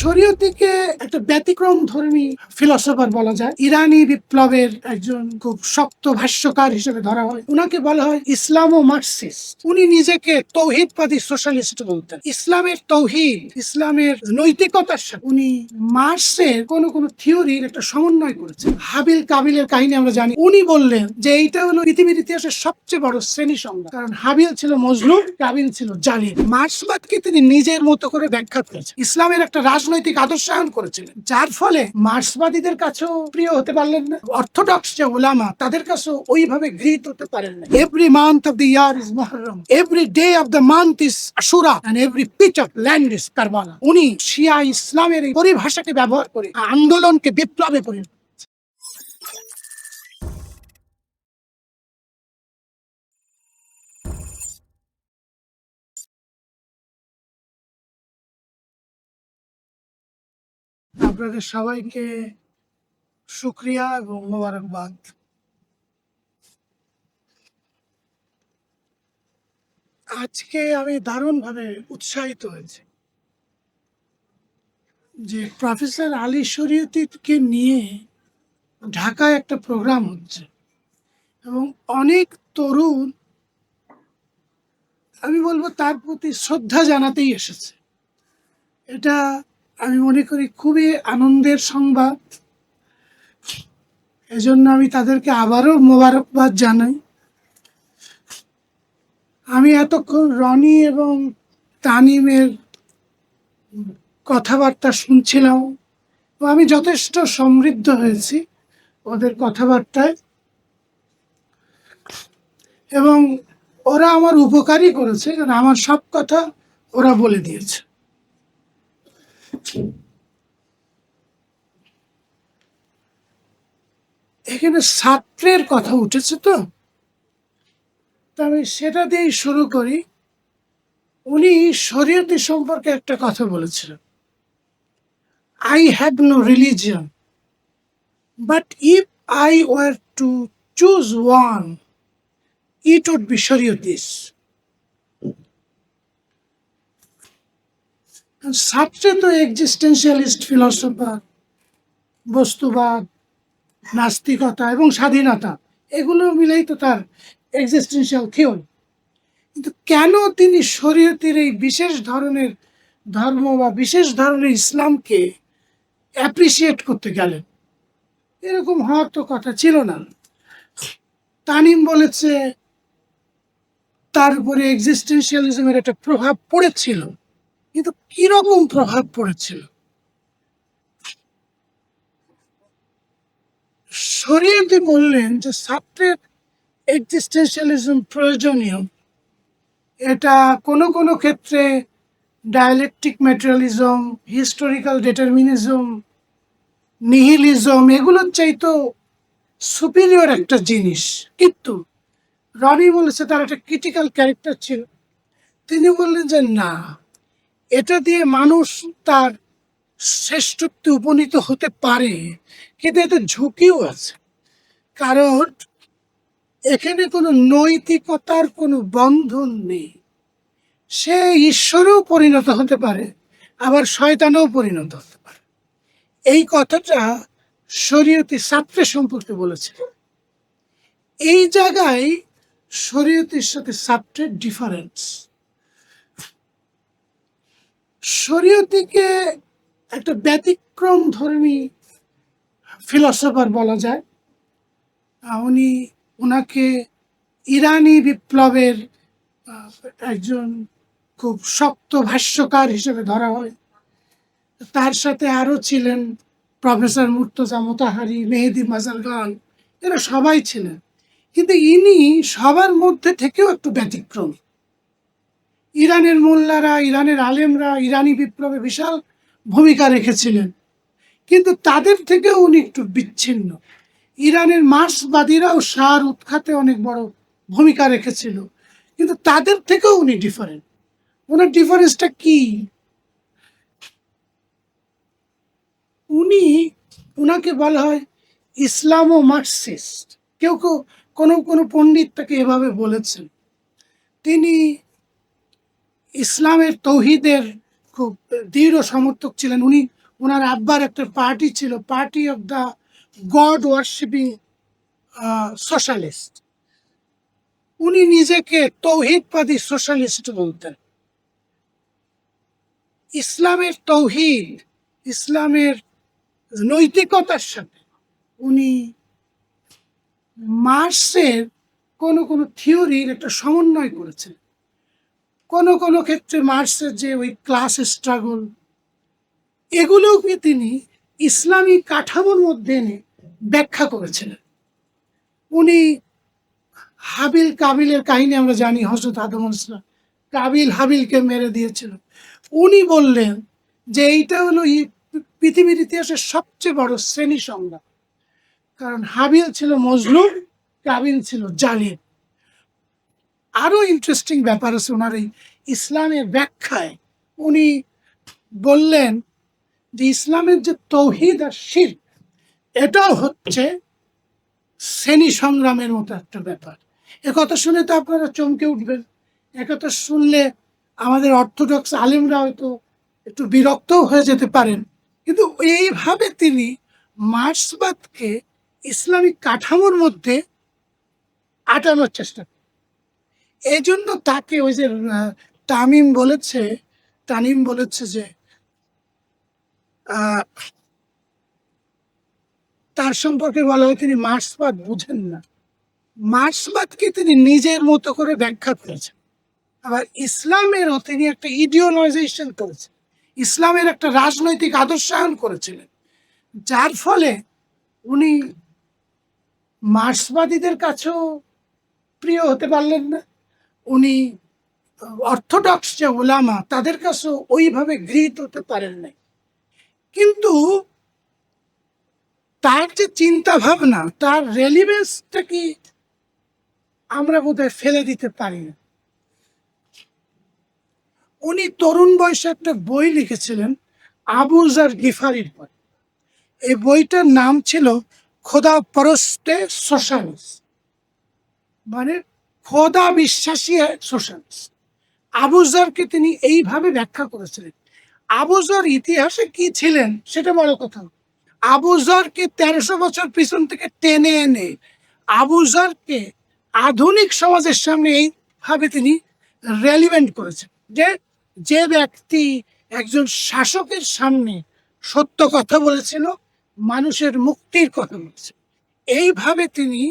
শরীয়তিকে একটা ব্যতিক্রম ধর্মী ফিলসফার বলা যায়। ইরানি বিপ্লবের একজন খুব শক্ত ভাষ্যকার হিসেবে ধরা হয়। উনাকে বলা হয় ইসলাম ও মার্কসিস্ট। উনি নিজেকে তৌহিদবাদী সোশ্যালিস্ট বলতেন। ইসলামের তৌহিদ, ইসলামের নৈতিকতার সাথে উনি মার্কসের কোন কোন থিওরির একটা সমন্বয় করেছেন। হাবিল কাবিলের কাহিনী আমরা জানি। উনি বললেন যে এইটা হলো পৃথিবীর ইতিহাসের সবচেয়ে বড় শ্রেণি সংজ্ঞা। কারণ হাবিল ছিল মজলুম কাবিল ছিল জালিম। মার্ক্সবাদকে তিনি নিজের মতো করে ব্যাখ্যা করেছেন। ইসলামের একটা রাজনৈতিক আদর্শায়ন করেছিলেন। যার ফলে মার্ক্সবাদীদের কাছেও প্রিয় হতে পারলেন না। অর্থোডক্স যে ওলামা, তাদের কাছেও ওইভাবে গৃহীত হতে পারেন না। Every month of the year is Muharram every day of the month is Ashura and every pitch of land is Karbala উনি শিয়া ইসলামের পরিভাষাকে ব্যবহার করে আন্দোলনকে বিপ্লবে পরিণত আপনাদের সবাইকে শুক্রিয়া এবং মোবারকবাদ। আজকে আমি দারুণভাবে উৎসাহিত হয়েছি যে প্রফেসর আলী শরীয়তিকে নিয়ে ঢাকায় একটা প্রোগ্রাম হচ্ছে এবং অনেক তরুণ, আমি বলব তার প্রতি শ্রদ্ধা জানাতেই এসেছে। এটা আমি মনে করি খুবই আনন্দের সংবাদ। এজন্য আমি তাদেরকে আবারও মোবারকবাদ জানাই। আমি এতক্ষণ রনি এবং তানিমের কথাবার্তা শুনছিলাম আমি যথেষ্ট সমৃদ্ধ হয়েছি ওদের কথাবার্তায়। এবং ওরা আমার উপকারই করেছে, কারণ আমার সব কথা ওরা বলে দিয়েছে। এখানে ছাত্রের কথা উঠেছে তো। আমি সেটা দিয়েই শুরু করি। উনি শরীয়তি সম্পর্কে একটা কথা বলেছিলেন। I have no religion but if I were to choose one it would be Shariati's সাবচেয়ে তো এক্সিস্টেন্সিয়ালিস্ট ফিলসফার বস্তুবাদ, নাস্তিকতা এবং স্বাধীনতা, এগুলো মিলেই তো তার এক্সিস্টেন্সিয়াল থিওরি কিন্তু কেন তিনি শরীয়তের এই বিশেষ ধরনের ধর্ম বা বিশেষ ধরনের ইসলামকে অ্যাপ্রিসিয়েট করতে গেলেন? এরকম হওয়ার তো কথা ছিল না। তানিম বলেছে, তার উপরে এক্সিস্টেন্সিয়ালিজমের একটা প্রভাব পড়েছিল। কিন্তু কীরকম প্রভাব পড়েছিল? শরীয়তে বললেন যে ছাত্রের এক্সিস্টেন্সিয়ালিজম প্রয়োজনীয়। এটা কোনো কোনো ক্ষেত্রে dialectic materialism, historical determinism, nihilism, এগুলোর চাইতো সুপিরিয়র একটা জিনিস। কিন্তু রনি বলেছে তার একটা ক্রিটিক্যাল ক্যারেক্টার ছিল। তিনি বললেন যে না এটা দিয়ে মানুষ তার শ্রেষ্ঠত্বে উপনীত হতে পারে, কিন্তু এতে ঝুঁকিও আছে। কারণ এখানে কোনো নৈতিকতার কোনো বন্ধন নেই। সে ঈশ্বরেও পরিণত হতে পারে, আবার শয়তানেও পরিণত হতে পারে। এই কথাটা শরীয়তি ছাত্রের সম্পর্কে বলেছে। এই জায়গায় শরীয়তির সাথে ছাত্রের ডিফারেন্স শরীয়তিকে একটা ব্যতিক্রম ধর্মী ফিলসফার বলা যায়। উনি ওনাকে ইরানি বিপ্লবের একজন খুব শক্ত ভাষ্যকার হিসেবে ধরা হয়। তার সাথে আরও ছিলেন প্রফেসর মুর্তজা মোতাহারি, মেহেদি মাজার খান এরা সবাই ছিলেন। কিন্তু ইনি সবার মধ্যে থেকেও একটু ব্যতিক্রমী। ইরানের মোল্লারা, ইরানের আলেমরা, ইরানি বিপ্লবে বিশাল ভূমিকা রেখেছিলেন। কিন্তু তাদের থেকেও উনি একটু বিচ্ছিন্ন। ইরানের মার্ক্সবাদীরাও সার উৎখাতে অনেক বড় ভূমিকা রেখেছিল। কিন্তু তাদের থেকেও উনি ডিফারেন্ট ওনার ডিফারেন্সটা কি? উনি ওনাকে বলা হয় ইসলাম মার্কসিস্ট কেউ কেউ কোনো কোনো পণ্ডিত তাকে এভাবে বলেছেন। তিনি ইসলামের তৌহিদের খুব দৃঢ় সমর্থক ছিলেন। উনি ওনার আব্বার একটা পার্টি ছিল, party of the god worshipping socialist. উনি নিজেকে তৌহিদবাদী সোশ্যালিস্ট বলতেন। ইসলামের তৌহিদ, ইসলামের নৈতিকতার সাথে উনি মার্সের কোনো কোনো থিওরির একটা সমন্বয় করেছেন। কোনো কোনো ক্ষেত্রে মার্সের যে ওই ক্লাস স্ট্রাগল এগুলোকে তিনি ইসলামী কাঠামোর মধ্যে এনে ব্যাখ্যা করেছিলেন? উনি হাবিল কাবিলের কাহিনী আমরা জানি হজরত আদম আলাইহিস সালাম। কাবিল হাবিলকে মেরে দিয়েছিল। উনি বললেন যে এইটা হলো পৃথিবীর ইতিহাসের সবচেয়ে বড় শ্রেণি সংগ্রাম। কারণ হাবিল ছিল মজলুম, কাবিল ছিল জালিম। আরও ইন্টারেস্টিং ব্যাপার আছে ওনার এই ইসলামের ব্যাখ্যায়। উনি বললেন যে ইসলামের যে তৌহিদ আর শির এটাও হচ্ছে শ্রেণি সংগ্রামের মতো একটা ব্যাপার। একথা শুনে তো আপনারা চমকে উঠবেন। একথা শুনলে আমাদের অর্থোডক্স আলিমরা হয়তো একটু বিরক্তও হয়ে যেতে পারেন। কিন্তু এইভাবে তিনি মার্ক্সবাদকে ইসলামিক কাঠামোর মধ্যে আটানোর চেষ্টা এই জন্য তাকে ওই যে তামিম বলেছে, তানিম বলেছে যে তার সম্পর্কে বলা হয় তিনি মার্ক্সবাদ বুঝেন না। মার্ক্সবাদকে তিনি নিজের মতো করে ব্যাখ্যা করেছেন। আবার ইসলামেরও তিনি একটা ইডিওলাইজেশন করেছেন। ইসলামের একটা রাজনৈতিক আদর্শায়ন করেছিলেন। যার ফলে উনি মার্ক্সবাদীদের কাছেও প্রিয় হতে পারলেন না। উনি অর্থোডক্স যে ওলামা তাদের কাছেও ওইভাবে গৃহীত হতে পারেন নাই। কিন্তু তার যে চিন্তা ভাবনা তার রেলিভেন্সটা কি আমরা বোধহয় ফেলে দিতে পারি না। উনি তরুণ বয়সে একটা বই লিখেছিলেন আবুজার গিফারির বই। এই বইটার নাম ছিল খোদা পরস্তে সোশ্যালিস্ট মানে খোদা বিশ্বাসী সোশ্যালিস্ট আবুজারকে তিনি এইভাবে ব্যাখ্যা করেছিলেন। আবুজার ইতিহাসে কি ছিলেন সেটা বড় কথা। আবুজারকে তেরোশো বছর পিছন থেকে টেনে এনে আবুজারকে আধুনিক সমাজের সামনে এইভাবে তিনি রেলিভেন্ট করেছেন যে যে ব্যক্তি একজন শাসকের সামনে সত্য কথা বলেছিল, মানুষের মুক্তির কথা বলেছে। এইভাবে তিনি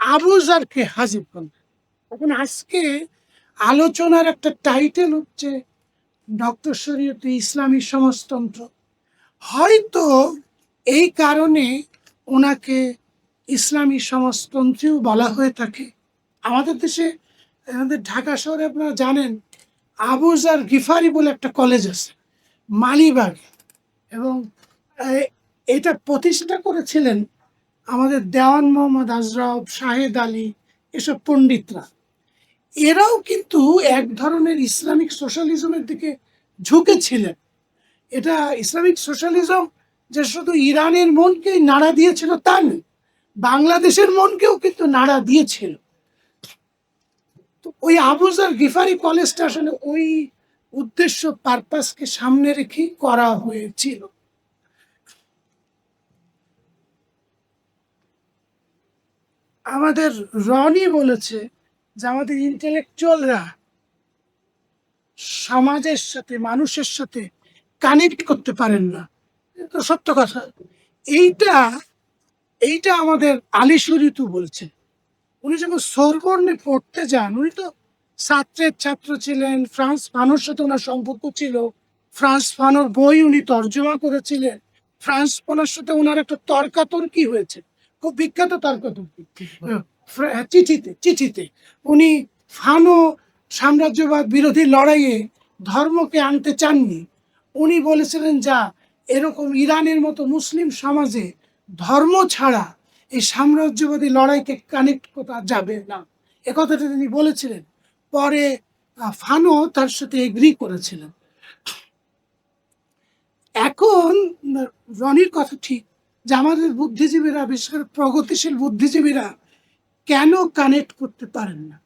আবুজারকে হাজির করলেন। এখন আজকে আলোচনার একটা টাইটেল হচ্ছে ডক্টর শরীয়তে ইসলামী সমাজতন্ত্র। হয়তো এই কারণে ওনাকে ইসলামী সমাজতন্ত্রীও বলা হয়ে থাকে। আমাদের দেশে, আমাদের ঢাকা শহরে আপনারা জানেন, আবুজার গিফারি বলে একটা কলেজ আছে, মালিবাগ। এবং এটা প্রতিষ্ঠা করেছিলেন আমাদের দেওয়ান মোহাম্মদ আজরফ শাহেদ আলী, এসব পণ্ডিতরা। এরাও কিন্তু এক ধরনের ইসলামিক সোশ্যালিজমের দিকে ঝুঁকেছিলেন। এটা ইসলামিক সোশ্যালিজম যে শুধু ইরানের মনকেই নাড়া দিয়েছিল তা নয়, বাংলাদেশের মনকেও কিন্তু নাড়া দিয়েছিল। তো ওই আবুজার গিফারি কলেজটা আসলে ওই উদ্দেশ্য পারপাসকে সামনে রেখেই করা হয়েছিল। আমাদের রনি বলেছে যে আমাদের ইন্টেলেকচুয়ালরা সমাজের সাথে, মানুষের সাথে কানেক্ট করতে পারেন না। তো সত্য কথা, এইটা এইটা আমাদের আলী শরীতু বলছেন উনি যখন সোরবর্ণে পড়তে যান, উনি তো ছাত্রের ছাত্র ছিলেন, ফ্রান্স ফানোর সাথে ওনার সম্পর্ক ছিল, ফ্রান্স ফানোর বই উনি তর্জমা করেছিলেন, ফ্রান্স ফানোর সাথে ওনার একটা তর্কাতর্কি হয়েছে। খুব বিখ্যাত তর্কাতর্কি ফ্রা- চিঠিতে চিঠিতে। উনি ফানো সাম্রাজ্যবাদ বিরোধী লড়াইয়ে ধর্মকে আনতে চাননি। উনি বলেছিলেন, যা, এরকম ইরানের মতো মুসলিম সমাজে ধর্ম ছাড়া এই সাম্রাজ্যবাদী লড়াইকে কানেক্ট করা যাবে না। এ কথাটা তিনি বলেছিলেন। পরে ফানো তার সাথে এগ্রি করেছিলেন। এখন, রনির কথা ঠিক যে আমাদের বুদ্ধিজীবীরা, বিশেষ করে প্রগতিশীল বুদ্ধিজীবীরা কেন কানেক্ট করতে পারেন না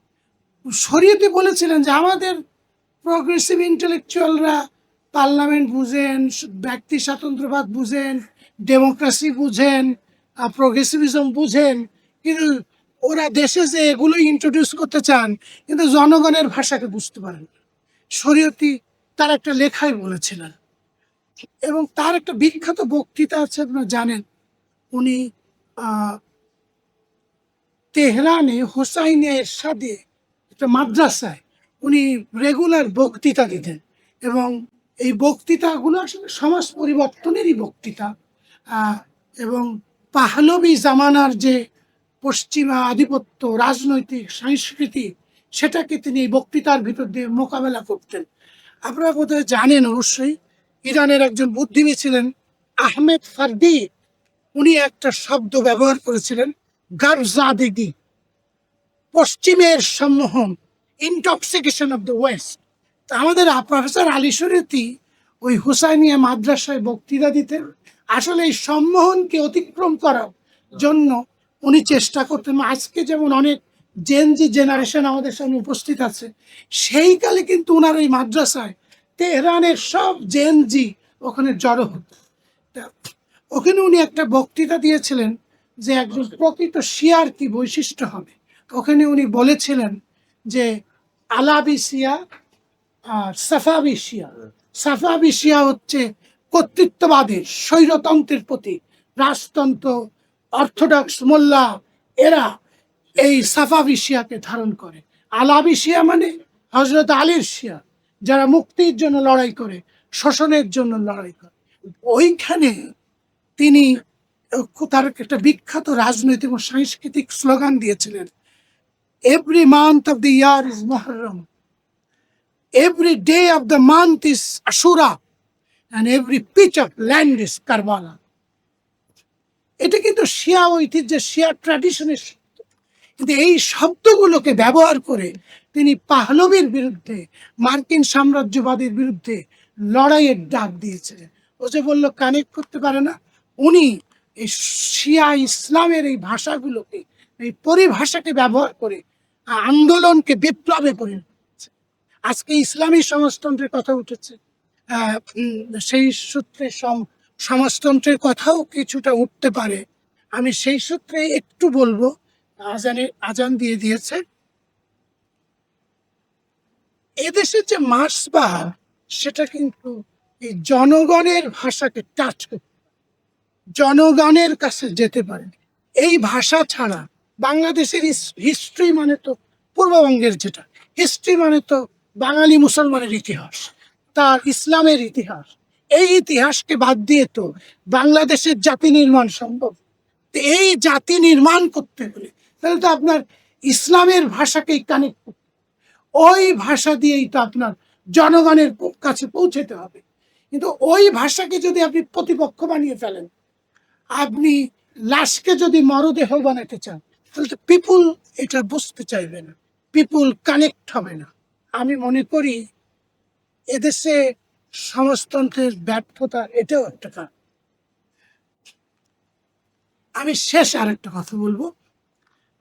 শরীয়তে বলেছিলেন যে আমাদের প্রগ্রেসিভ ইন্টেলেকচুয়ালরা পার্লামেন্ট বুঝেন, ব্যক্তি স্বাতন্ত্র্যবাদ বুঝেন ডেমোক্রেসি বুঝেন প্রগ্রেসিভিজম বুঝেন, কিন্তু ওরা দেশে যে এগুলো ইন্ট্রোডিউস করতে চান, কিন্তু জনগণের ভাষাকে বুঝতে পারেন। শরীয়তি তার একটা লেখায় বলেছিলেন এবং তার একটা বিখ্যাত বক্তৃতা আছে, আপনারা জানেন উনি তেহরানে হোসাইনের সাথে একটা মাদ্রাসায় উনি রেগুলার বক্তৃতা দিতেন এবং এই বক্তৃতাগুলো আসলে সমাজ পরিবর্তনেরই বক্তৃতা এবং পাহলবি জামানার যে পশ্চিমা আধিপত্য, রাজনৈতিক সংস্কৃতি সেটাকে তিনি এই বক্তৃতার ভিতর দিয়ে মোকাবেলা করতেন। আপনারা বোধহয় জানেন অবশ্যই, ইরানের একজন বুদ্ধিবী ছিলেন আহমেদ ফারদি উনি একটা শব্দ ব্যবহার করেছিলেন গারজাদেগি পশ্চিমের সম্মোহন ইনটক্সিকেশন অফ দ্য ওয়েস্ট তা আমাদের প্রফেসর আলী শরীয়তি ওই হুসাইনিয়া মাদ্রাসায় বক্তৃতা দিতেন। আসলে এই সম্মোহনকে অতিক্রম করার জন্য উনি চেষ্টা করতেন। আজকে যেমন অনেক জেনজি জেনারেশন আমাদের সামনে উপস্থিত আছে, সেই কালে কিন্তু ওনার ওই মাদ্রাসায় তেহরানের সব জেনজি ওখানে জড়ো হতো। ওখানে উনি একটা বক্তৃতা দিয়েছিলেন যে একজন প্রকৃত শিয়ার কি বৈশিষ্ট্য হবে। ওখানে উনি বলেছিলেন যে আলাবি শিয়া আর সাফাবি শিয়া। সাফাবি শিয়া হচ্ছে কর্তৃত্ববাদের স্বৈরতন্ত্রের প্রতি রাজতন্ত্র অর্থোডক্স মোল্লা এরা এই সাফাবি শিয়াকে ধারণ করে। আলাবি শিয়া মানে হজরত আলীর শিয়া যারা মুক্তির জন্য লড়াই করে শোষণের জন্য লড়াই করে। ওইখানে তিনি তার একটা বিখ্যাত রাজনৈতিক ও সাংস্কৃতিক স্লোগান দিয়েছিলেন every month of the year is Muharram every day of the month is Ashura and every pitch of land is Karbala এটা কিন্তু শিয়া ঐতিহ্যের, শিয়া ট্র্যাডিশনের কিন্তু এই শব্দগুলোকে ব্যবহার করে তিনি পাহলবির বিরুদ্ধে, মার্কিন সাম্রাজ্যবাদের বিরুদ্ধে লড়াইয়ের ডাক দিয়েছিলেন। ও যে বলল, কানেক্ট করতে পারে না? উনি এই শিয়া ইসলামের এই ভাষাগুলোকে, এই পরিভাষাকে ব্যবহার করে আন্দোলনকে বিপ্লবে পরিণত। আজকে ইসলামী সমাজতন্ত্রের কথা উঠেছে সেই সূত্রে সমাজতন্ত্রের কথাও কিছুটা উঠতে পারে আমি সেই সূত্রে একটু বলব, আজানে, আজান দিয়ে দিয়েছে এদেশের যে মার্সবাদ সেটা কিন্তু এই জনগণের ভাষাকে টাচ করতে। জনগণের কাছে যেতে পারে। এই ভাষা ছাড়া বাংলাদেশের হিস্ট্রি মানে তো পূর্ববঙ্গের যেটা। হিস্ট্রি মানে তো বাঙালি মুসলমানের ইতিহাস, তার ইসলামের ইতিহাস। এই ইতিহাসকে বাদ দিয়ে তো বাংলাদেশের জাতি নির্মাণ সম্ভব। এই জাতি নির্মাণ করতে হলে তাহলে তো আপনার ইসলামের ভাষাকেই কানেক্ট করতে ওই ভাষা দিয়েই তো আপনার জনগণের কাছে পৌঁছতে হবে। কিন্তু ওই ভাষাকে যদি আপনি প্রতিপক্ষ বানিয়ে ফেলেন আপনি লাশকে যদি মরদেহ বানাতে চান, তাহলে তো পিপুল এটা বুঝতে চাইবে না। পিপুল কানেক্ট হবে না। আমি মনে করি এদেশে সমাজতন্ত্রের ব্যর্থতা এটাও একটা কারণ। আমি শেষ আর একটা কথা বলব।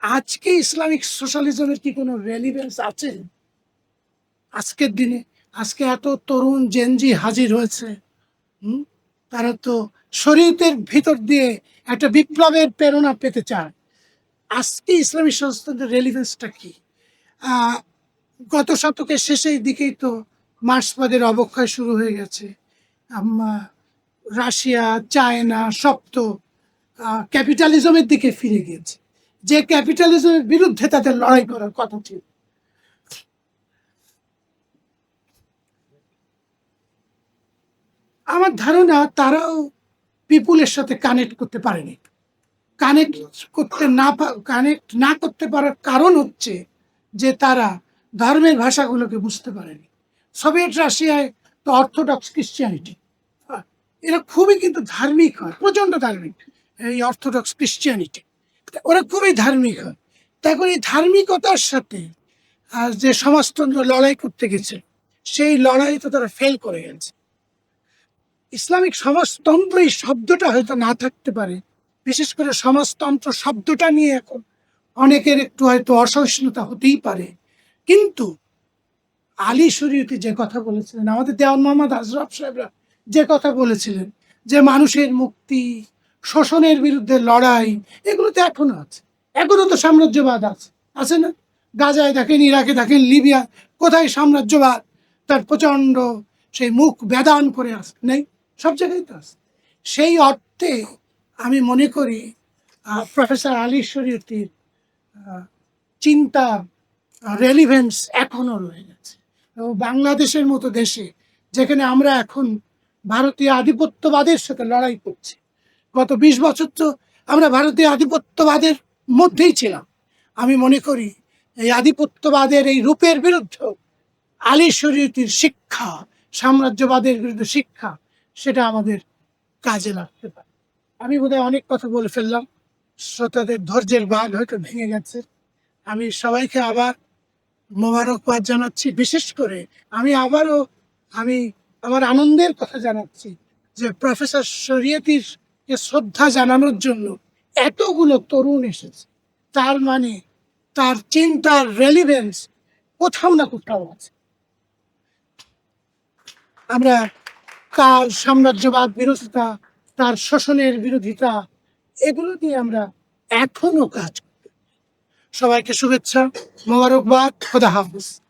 আজকে ইসলামিক সোশ্যালিজমের কি কোনো রেলিভেন্স আছে? আজকের দিনে, আজকে এত তরুণ জেনজি হাজির হয়েছে, হুম? তারা তো শরীয়তের ভিতর দিয়ে একটা বিপ্লবের প্রেরণা পেতে চায়। আজকে ইসলামী সমাজতন্ত্রের রেলিভেন্সটা কি? গত শতকের শেষের দিকেই তো মার্ক্সবাদের অবক্ষয় শুরু হয়ে গেছে। রাশিয়া, চায়না সপ্ত ক্যাপিটালিজমের দিকে ফিরে গিয়েছে। যে ক্যাপিটালিজমের বিরুদ্ধে তাদের লড়াই করার কথা ছিল। আমার ধারণা, তারাও পিপুলের সাথে কানেক্ট করতে পারেনি। কানেক্ট করতে না কানেক্ট না করতে পারার কারণ হচ্ছে যে তারা ধর্মের ভাষাগুলোকে বুঝতে পারেনি। সোভিয়েত রাশিয়ায় তো অর্থোডক্স ক্রিশ্চিয়ানিটি এরা খুবই কিন্তু ধার্মিক হয় প্রচণ্ড ধার্মিক, এই অর্থোডক্স ক্রিশ্চিয়ানিটি ওরা খুবই ধার্মিক হয়। তখন এই ধার্মিকতার সাথে যে সমাজতন্ত্র লড়াই করতে গেছে, সেই লড়াই তো তারা ফেল করে গেছে। ইসলামিক সমাজতন্ত্র এই শব্দটা হয়তো না থাকতে পারে। বিশেষ করে সমাজতন্ত্র শব্দটা নিয়ে এখন অনেকের একটু হয়তো অসহিষ্ণুতা হতেই পারে। কিন্তু আলী শরীয়তি যে কথা বলেছিলেন, আমাদের দেওয়ান মোহাম্মদ আজরফ সাহেবরা যে কথা বলেছিলেন, যে মানুষের মুক্তি, শোষণের বিরুদ্ধে লড়াই, এগুলো তো এখনও আছে। এখনও তো সাম্রাজ্যবাদ আছে। আছে না? গাজায় দেখেন, ইরাকে দেখেন, লিবিয়া, কোথায় সাম্রাজ্যবাদ? তার প্রচণ্ড সেই মুখ বেদান করে আছে। নেই? সব জায়গায় তো আছে। সেই অর্থে আমি মনে করি প্রফেসর আলী শরীয়তির চিন্তা রেলিভেন্স এখনও রয়ে গেছে। এবং বাংলাদেশের মতো দেশে, যেখানে আমরা এখন ভারতীয় আধিপত্যবাদের সাথে লড়াই করছি। গত বিশ বছর তো আমরা ভারতীয় আধিপত্যবাদের মধ্যেই ছিলাম। আমি মনে করি, এই আধিপত্যবাদের এই রূপের বিরুদ্ধে আলী শরীয়তির শিক্ষা, সাম্রাজ্যবাদের বিরুদ্ধে শিক্ষা সেটা আমাদের কাজে লাগতে পারে। আমি বোধহয় অনেক কথা বলে ফেললাম। শ্রোতাদের ধৈর্যের বাঘ হয়তো ভেঙে গেছে। আমি সবাইকে আবার মোবারকবাদ জানাচ্ছি। বিশেষ করে আমি আবারও, আমি আমার আনন্দের কথা জানাচ্ছি যে প্রফেসর শরীয়তির শ্রদ্ধা জানানোর জন্য এতগুলো তরুণ এসেছে। তার মানে তার চিন্তার রেলিভেন্স কোথাও না কোথাও আছে। আমরা তার সাম্রাজ্যবাদ বিরোধিতা, তার শোষণের বিরোধিতা, এগুলো দিয়ে আমরা এখনও কাজ করি। সবাইকে শুভেচ্ছা, মোবারকবাদ, খোদা হাফিজ।